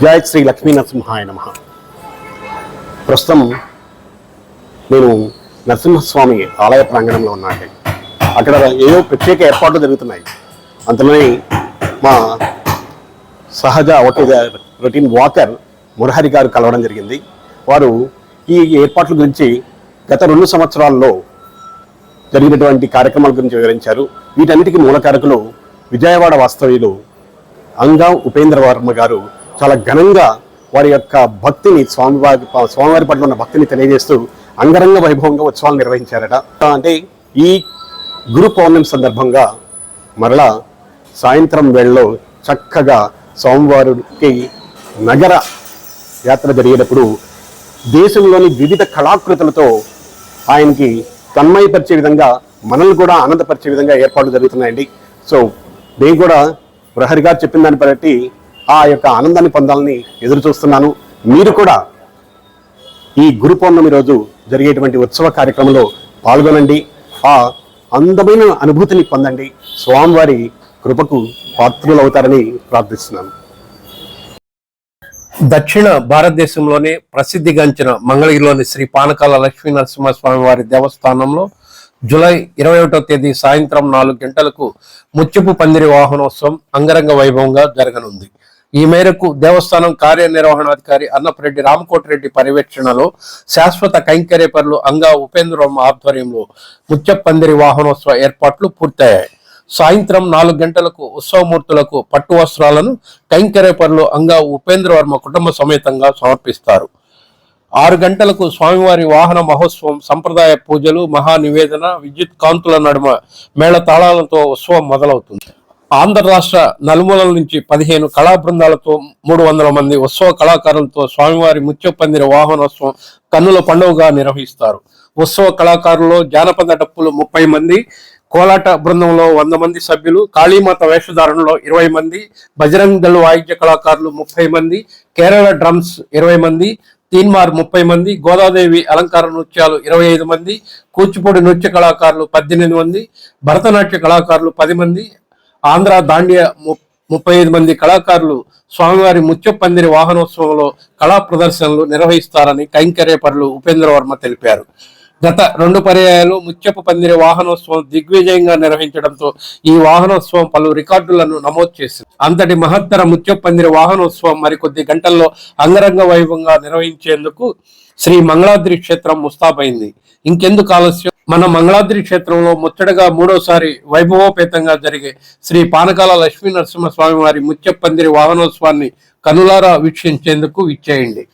జయ శ్రీ లక్ష్మీ నరసింహాయ నమ. ప్రస్తుతం నేను నరసింహస్వామి ఆలయ ప్రాంగణంలో ఉన్నానండి. అక్కడ ఏదో ప్రత్యేక ఏర్పాట్లు జరుగుతున్నాయి. అందులోనే మా సహజ ఒకటి రొటీన్ వాకర్ మురహరి గారు కలవడం జరిగింది. వారు ఈ ఏర్పాట్ల గురించి గత రెండు సంవత్సరాల్లో జరిగినటువంటి కార్యక్రమాల గురించి వివరించారు. వీటన్నిటికీ మూలకారకులు విజయవాడ వాస్తవ్యులు అంగా ఉపేంద్ర వర్మ గారు చాలా ఘనంగా వారి యొక్క భక్తిని స్వామివారి స్వామివారి పట్ల ఉన్న భక్తిని తెలియజేస్తూ అంగరంగ వైభవంగా ఉత్సవాలు నిర్వహించారట. అంటే ఈ గురు పౌర్ణమి సందర్భంగా మరలా సాయంత్రం వేళలో చక్కగా స్వామివారికి నగర యాత్ర జరిగేటప్పుడు దేశంలోని వివిధ కళాకృతులతో ఆయనకి తన్మయపరిచే విధంగా మనల్ని కూడా ఆనందపరిచే విధంగా ఏర్పాట్లు జరుగుతున్నాయండి. సో నేను కూడా ప్రహరి గారు చెప్పిన దాన్ని బట్టి ఆ యొక్క ఆనందాన్ని పొందాలని ఎదురు చూస్తున్నాను మీరు కూడా ఈ గురు పౌర్ణమి రోజు జరిగేటువంటి ఉత్సవ కార్యక్రమంలో పాల్గొనండి. ఆ అందమైన అనుభూతిని పొందండి. స్వామివారి కృపకు పాత్రులు అవుతారని ప్రార్థిస్తున్నాను. దక్షిణ భారతదేశంలోనే ప్రసిద్ధిగాంచిన మంగళగిరిలోని శ్రీ పానకాల లక్ష్మీ నరసింహస్వామి వారి దేవస్థానంలో జూలై ఇరవై ఒకటో తేదీ సాయంత్రం నాలుగు గంటలకు ముత్యపు పందిరి వాహనోత్సవం అంగరంగ వైభవంగా జరగనుంది. ఈ మేరకు దేవస్థానం కార్యనిర్వహణాధికారి అన్నపరెడ్డి రామకోటిరెడ్డి పర్యవేక్షణలో శాశ్వత కైంకర్య పనులు అంగా ఉపేంద్రవర్మ ఆధ్వర్యంలో ముత్యపందిరి వాహనోత్సవ ఏర్పాట్లు పూర్తయ్యాయి. సాయంత్రం నాలుగు గంటలకు ఉత్సవమూర్తులకు పట్టు వస్త్రాలను కైంకర్య పనులు అంగా ఉపేంద్రవర్మ కుటుంబ సమేతంగా సమర్పిస్తారు. ఆరు గంటలకు స్వామివారి వాహన మహోత్సవం సంప్రదాయ పూజలు మహా నివేదన విద్యుత్ కాంతుల నడుమ మేళ తాళాలతో ఉత్సవం మొదలవుతుంది. ఆంధ్ర రాష్ట్ర నలుమూలల నుంచి పదిహేను కళా బృందాలతో మూడు వందల మంది ఉత్సవ కళాకారులతో స్వామివారి ముత్యపందిర వాహనోత్సవం కన్నుల పండుగగా నిర్వహిస్తారు. ఉత్సవ కళాకారులు జానపద డప్పులు ముప్పై మంది కోలాట బృందంలో వంద మంది సభ్యులు కాళీమాత వేషధారణలో ఇరవై మంది బజరంగ్ దళ వాయిద్య కళాకారులు ముప్పై మంది కేరళ డ్రమ్స్ ఇరవై మంది తీన్మార్ ముప్పై మంది గోదాదేవి అలంకార నృత్యాలు ఇరవై ఐదు మంది కూచిపూడి నృత్య కళాకారులు పద్దెనిమిది మంది భరతనాట్య కళాకారులు పది మంది ఆంధ్ర దాండియా ముప్పై ఐదు మంది కళాకారులు స్వామివారి ముత్యపందిరి వాహనోత్సవంలో కళా ప్రదర్శనలు నిర్వహిస్తారని కైంకర్యపరులు ఉపేంద్ర వర్మ తెలిపారు. గత రెండు పర్యాయాలు ముత్యపు పందిరి వాహనోత్సవం దిగ్విజయంగా నిర్వహించడంతో ఈ వాహనోత్సవం పలు రికార్డులను నమోదు చేసింది. అంతటి మహత్తర ముత్యపు పందిరి వాహనోత్సవం మరికొద్ది గంటల్లో అంగరంగ వైభవంగా నిర్వహించేందుకు శ్రీ మంగళాద్రి క్షేత్రం ముస్తాబైంది. ఇంకెందుకు ఆలస్యం? మన మంగళాద్రి క్షేత్రంలో ముచ్చటగా మూడోసారి వైభవోపేతంగా జరిగే శ్రీ పానకాల లక్ష్మీ నరసింహస్వామి వారి ముచ్చపందిరి వాహనోత్సవాన్ని కనులారా వీక్షించేందుకు విచ్చేయండి.